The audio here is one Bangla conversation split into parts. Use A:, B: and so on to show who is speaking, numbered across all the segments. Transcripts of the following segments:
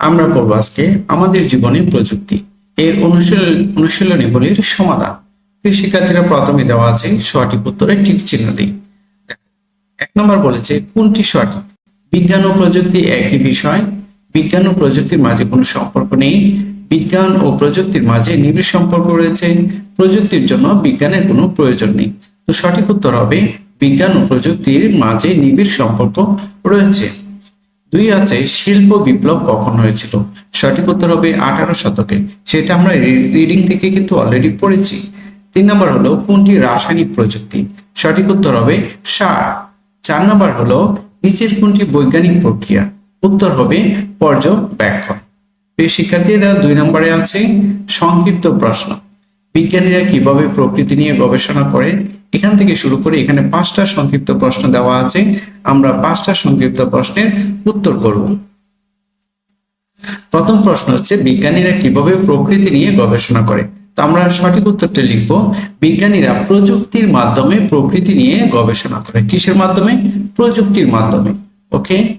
A: আমরা পড়ব আজকে আমাদের জীবনে প্রযুক্তি। এর অনুশীলন অনুশীলনীগুলির সমাধান। শিক্ষার্থীরা, প্রথমে দেওয়া আছে সঠিক উত্তরে ঠিক চিহ্ন দিই এক নম্বর বলেছে, কোনটি সঠিক? বিজ্ঞান ও প্রযুক্তি একই বিষয়। বিজ্ঞান ও প্রযুক্তির মাঝে কোনো সম্পর্ক নেই। বিজ্ঞান ও প্রযুক্তির মাঝে নিবিড় সম্পর্ক রয়েছে। প্রযুক্তির জন্য বিজ্ঞানের কোনো প্রয়োজন নেই। তো সঠিক উত্তর হবে, বিজ্ঞান ও প্রযুক্তির মাঝে নিবিড় সম্পর্ক রয়েছে। দুই আছে, শিল্প বিপ্লব কখন হয়েছিল? সঠিক উত্তর হবে আঠারো শতকে। সেটা আমরা রিডিং থেকে কিন্তু অলরেডি পড়েছি। তিন নম্বর হলো, কোনটি রাসায়নিক প্রযুক্তি? সঠিক উত্তর হবে সার। চার নম্বর হলো, নিচের কোনটি বৈজ্ঞানিক প্রক্রিয়া? উত্তর হবে পর্যবেক্ষণ। প্রিয় শিক্ষার্থীরা, দুই নম্বরে আছে সংক্ষিপ্ত প্রশ্ন। বিজ্ঞানীরা কীভাবে প্রকৃতি নিয়ে গবেষণা করে? এখান থেকে শুরু করে এখানে পাঁচটা সংক্ষিপ্ত প্রশ্ন দেওয়া আছে। আমরা পাঁচটা সংক্ষিপ্ত প্রশ্নের উত্তর করব। প্রথম প্রশ্ন হচ্ছে, বিজ্ঞানীরা কীভাবে প্রকৃতি নিয়ে গবেষণা করে? তো আমরা সঠিক উত্তরটা লিখব। বিজ্ঞানীরা প্রযুক্তির মাধ্যমে প্রকৃতি নিয়ে গবেষণা করে। কিসের মাধ্যমে? প্রযুক্তির মাধ্যমে। ওকে?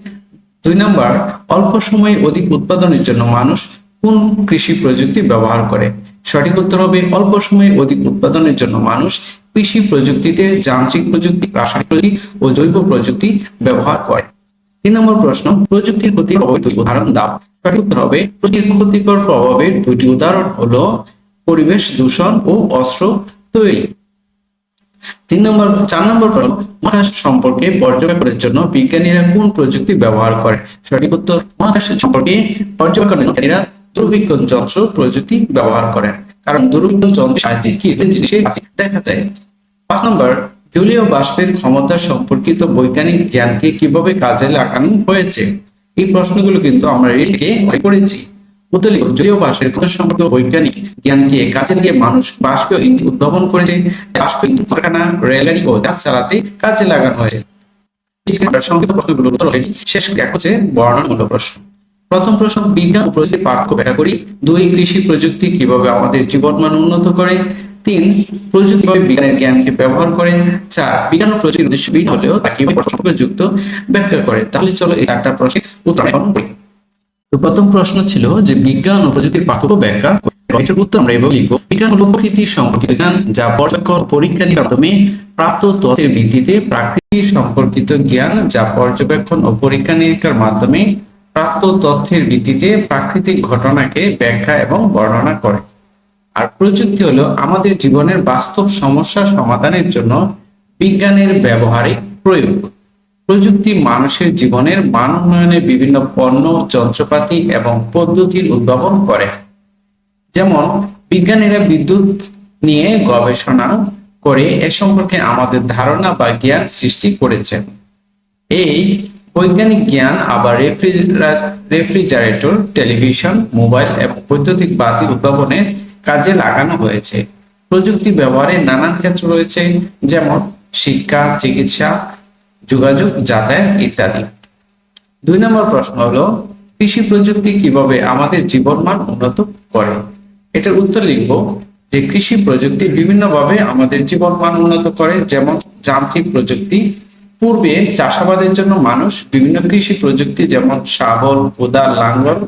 A: দুই নাম্বার, অল্প সময়ে অধিক উৎপাদনের জন্য মানুষ কোন কৃষি প্রযুক্তি ব্যবহার করে? সঠিক উত্তর হবে অল্প সময়ে অধিক উৎপাদনের জন্য মানুষ কৃষি প্রযুক্তিতে যান্ত্রিক প্রযুক্তি, রাসায়নিক প্রযুক্তি ও জৈব প্রযুক্তি ব্যবহার করে। তিন নম্বর প্রশ্ন, প্রযুক্তির প্রভাবের উদাহরণ দাও। সঠিক উত্তর হবে প্রযুক্তির ক্ষতিকর প্রভাবের দুটি উদাহরণ হলো পরিবেশ দূষণ ও অস্ত্র তৈরি। তিন নম্বর, চার নম্বর প্রশ্ন, মহাকাশ সম্পর্কে পর্যবেক্ষণের জন্য বিজ্ঞানীরা কোন প্রযুক্তি ব্যবহার করে? সঠিক উত্তর, মহাকাশ সম্পর্কে পর্যবেক্ষণের দূরবীক্ষণ যন্ত্র প্রযুক্তি ব্যবহার করেন। কারণ দূরবীক্ষণ যন্ত্রের সাহায্যে কি জিনিসে দেখা যায়। পাঁচ নম্বর জলীয় বাষ্পের ক্ষমতা সম্পর্কিত বৈজ্ঞানিক জ্ঞানকে কীভাবে কাজে লাগানো হয়েছে? এই প্রশ্নগুলো কিন্তু আমরা রেলকে করেছি লিখো, জলীয় বাষ্পের ক্ষমতা সম্পর্কিত বৈজ্ঞানিক জ্ঞানকে কাজে লাগিয়ে মানুষ বাষ্প উদ্ভাবন করেছে। বাষ্প কারখানা রেলগাড়ি ও জাহাজ চালাতে কাজে লাগানো হয়েছে। সংক্ষিপ্ত অলরেডি শেষ হচ্ছে বর্ণনামূলক প্রশ্ন। প্রথম প্রশ্ন বিজ্ঞান ও প্রযুক্তির পার্থক্য ব্যাখ্যা করি দুই, কৃষি প্রযুক্তি কীভাবে আমাদের জীবনমান উন্নত করে। তিন, প্রযুক্তি কীভাবে বিজ্ঞানের জ্ঞানকে ব্যবহার করে। চার, বিজ্ঞান ও প্রযুক্তির উদ্দেশ্য ভিন্ন হলেও তা কীভাবে সম্পর্কে যুক্ত ব্যাখ্যা করে। তাহলে চলো এই চারটা প্রশ্নের উত্তর এখন করি। তো প্রথম প্রশ্ন ছিল যে বিজ্ঞান ও প্রযুক্তির পার্থক্য ব্যাখ্যা এটার উত্তর আমরা এভাবে লিখব। বিজ্ঞান হলো প্রকৃতি সম্পর্কিত জ্ঞান যা পর্যবেক্ষণ পরীক্ষা মাধ্যমে প্রাপ্ত তথ্যের ভিত্তিতে প্রাকৃতিক সম্পর্কিত জ্ঞান যা পর্যবেক্ষণ ও পরীক্ষা নিরীক্ষার মাধ্যমে প্রাপ্ত তথ্যের ভিত্তিতে প্রাকৃতিক ঘটনাকে ব্যাখ্যা এবং বর্ণনা করে। আর প্রযুক্তি হলো আমাদের জীবনের বাস্তব সমস্যা সমাধানের জন্য বিজ্ঞানের ব্যবহারিক প্রয়োগ। প্রযুক্তি মানুষের জীবনের মান উন্নয়নে বিভিন্ন পণ্য, যন্ত্রপাতি এবং পদ্ধতির উদ্ভাবন করে। যেমন, বিজ্ঞানীরা বিদ্যুৎ নিয়ে গবেষণা করে এ সম্পর্কে আমাদের ধারণা বা জ্ঞান সৃষ্টি করেছেন। এই বৈজ্ঞানিক জ্ঞান, আবার রেফ্রিজারেটর টেলিভিশন মোবাইল এবং বৈদ্যুতিক বাতি উদ্ভাবনে কাজে লাগানো হয়েছে। প্রযুক্তি ব্যবহারের নানান ক্ষেত্র রয়েছে, যেমন শিক্ষা, চিকিৎসা, যোগাযোগ, যাতায়াত ইত্যাদি। দুই নম্বর প্রশ্ন হলো, কৃষি প্রযুক্তি কীভাবে আমাদের জীবনমান উন্নত করে? এটার উত্তর লিখব যে, কৃষি প্রযুক্তি বিভিন্নভাবে আমাদের জীবনমান উন্নত করে, যেমন যান্ত্রিক প্রযুক্তি পূর্বে চাষাবাদের জন্য মানুষ বিভিন্ন কৃষি প্রযুক্তি, যেমন শাবল কোদাল লাঙ্গল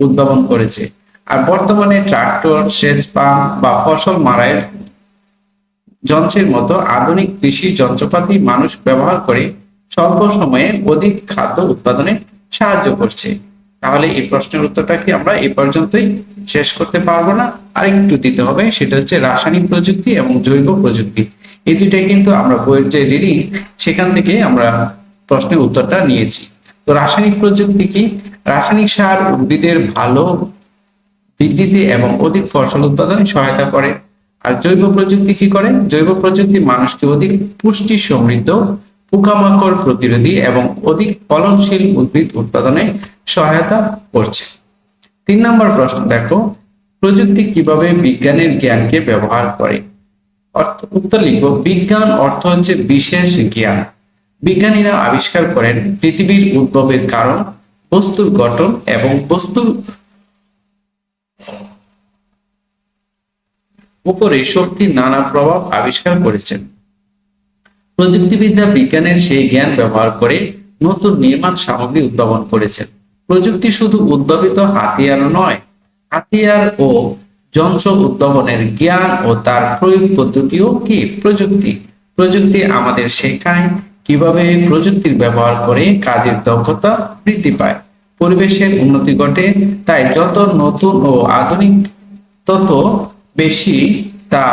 A: উদ্ভাবন করেছে। আর বর্তমানে ট্রাক্টর, সেচ পাম্প বা ফসল মারাইয়ের যন্ত্রের মতো আধুনিক কৃষি যন্ত্রপাতি মানুষ ব্যবহার করে স্বল্প সময়ে অধিক খাদ্য উৎপাদনে সাহায্য করছে। তাহলে এই প্রশ্নের উত্তরটা কি আমরা এ পর্যন্তই শেষ করতে পারব না? আরেকটু দিতে হবে, সেটা হচ্ছে রাসায়নিক প্রযুক্তি এবং জৈব প্রযুক্তি। এই দুইটাই কিন্তু আমরা বইয়ের যে রিডিং সেখান থেকে আমরা প্রশ্নের উত্তরটা নিয়েছি। তো রাসায়নিক প্রযুক্তি কি? রাসায়নিক সার উদ্ভিদের ভালো বৃদ্ধিতে এবং অধিক ফসল উৎপাদনে সহায়তা করে। আর জৈব প্রযুক্তি কি করে? জৈব প্রযুক্তি মানুষকে অধিক পুষ্টি সমৃদ্ধ, পোকামাকড় প্রতিরোধী এবং অধিক ফলনশীল উদ্ভিদ উৎপাদনে সহায়তা করছে। তিন নম্বর প্রশ্ন, দেখো, প্রযুক্তি কীভাবে বিজ্ঞানের জ্ঞানকে ব্যবহার করে? উত্তর লিখব বিজ্ঞান, অর্থ হচ্ছে বিশেষ জ্ঞান। বিজ্ঞানীরা আবিষ্কার করেন পৃথিবীর উদ্ভবের কারণ, বস্তুর গঠন এবং বস্তুর উপরে শক্তির নানা প্রভাব আবিষ্কার করেছেন। প্রযুক্তিবিদরা বিজ্ঞানের সেই জ্ঞান ব্যবহার করে নতুন নির্মাণ সামগ্রী উদ্ভাবন করেছেন। প্রযুক্তি শুধু উদ্ভাবিত হাতিয়ার নয়, হাতিয়ার ও যন্ত্র উদ্ভাবনের জ্ঞান ও তার প্রয়োগ পদ্ধতিও কি প্রযুক্তি? প্রযুক্তি আমাদের শেখায় কীভাবে প্রযুক্তির ব্যবহার করে কাজের দক্ষতা বৃদ্ধি পায়। পরিবেশের উন্নতি ঘটে, তাই যত নতুন ও আধুনিক, তত বেশি তা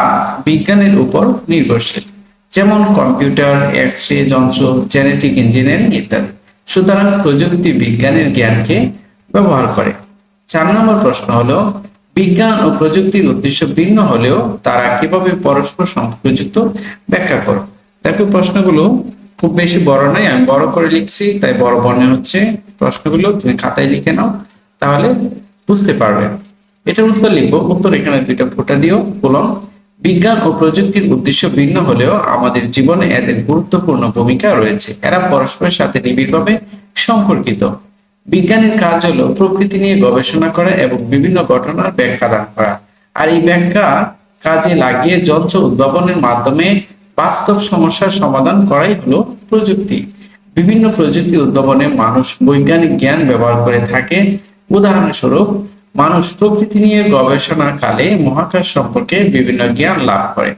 A: বিজ্ঞানের উপর নির্ভরশীল। যেমন কম্পিউটার এক্স রে যন্ত্র, জেনেটিক ইঞ্জিনিয়ারিং ইত্যাদি। সুতরাং প্রযুক্তি বিজ্ঞানের জ্ঞানকে ব্যবহার করে। চার নম্বর প্রশ্ন হলো বিজ্ঞান ও প্রযুক্তির উদ্দেশ্য ভিন্ন হলেও তারা কীভাবে পরস্পর সম্পর্কযুক্ত ব্যাখ্যা করো? দেখো, প্রশ্নগুলো খুব বেশি বড় নয়, আমি বড় করে লিখছি, তাই বড় বর্ণে হচ্ছে প্রশ্নগুলো, তুমি খাতায় লিখে নাও, তাহলে বুঝতে পারবে। এটার উত্তর লিখব, উত্তর এখানে দুইটা ফোঁটা দিও বলুন বিজ্ঞান ও প্রযুক্তির উদ্দেশ্য ভিন্ন হলেও আমাদের জীবনে এদের গুরুত্বপূর্ণ ভূমিকা রয়েছে। এরা পরস্পরের সাথে নিবিড়ভাবে সম্পর্কিত। বিজ্ঞানের কাজ হলো প্রকৃতি নিয়ে গবেষণা করা এবং বিভিন্ন ঘটনার ব্যাখ্যা দান করা। আর এই ব্যাখ্যা কাজে লাগিয়ে যন্ত্র উদ্ভাবনের মাধ্যমে বাস্তব সমস্যার সমাধান করাই হলো প্রযুক্তি। বিভিন্ন প্রযুক্তি উদ্ভাবনে মানুষ বৈজ্ঞানিক জ্ঞান ব্যবহার করে থাকে। উদাহরণস্বরূপ, মানুষ প্রকৃতি নিয়ে গবেষণা কালে মহাকাশ সম্পর্কে বিভিন্ন জ্ঞান লাভ করে।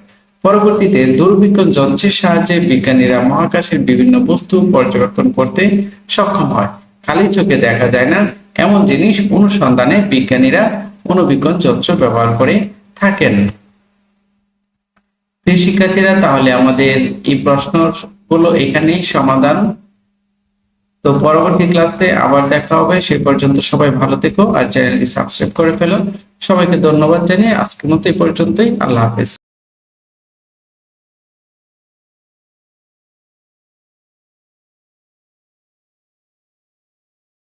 A: পরবর্তীতে দূরবীক্ষণ যন্ত্রের সাহায্যে বিজ্ঞানীরা মহাকাশের বিভিন্ন বস্তু পর্যবেক্ষণ করতে সক্ষম হয়। খালি চোখে দেখা যায় না। এমন জিনিস অনুসন্ধানে বিজ্ঞানীরা অনুবীক্ষণ যন্ত্র ব্যবহার করে থাকেন। শিক্ষার্থীরা, তাহলে আমাদের এই প্রশ্নগুলো এখানেই সমাধান। তো পরবর্তী ক্লাসে আবার দেখা হবে। সে পর্যন্ত সবাই ভালো থেকো আর চ্যানেলটি সাবস্ক্রাইব করে ফেলো। সবাইকে ধন্যবাদ জানিয়ে আজকের মতো এই পর্যন্তই। আল্লাহ হাফেজ।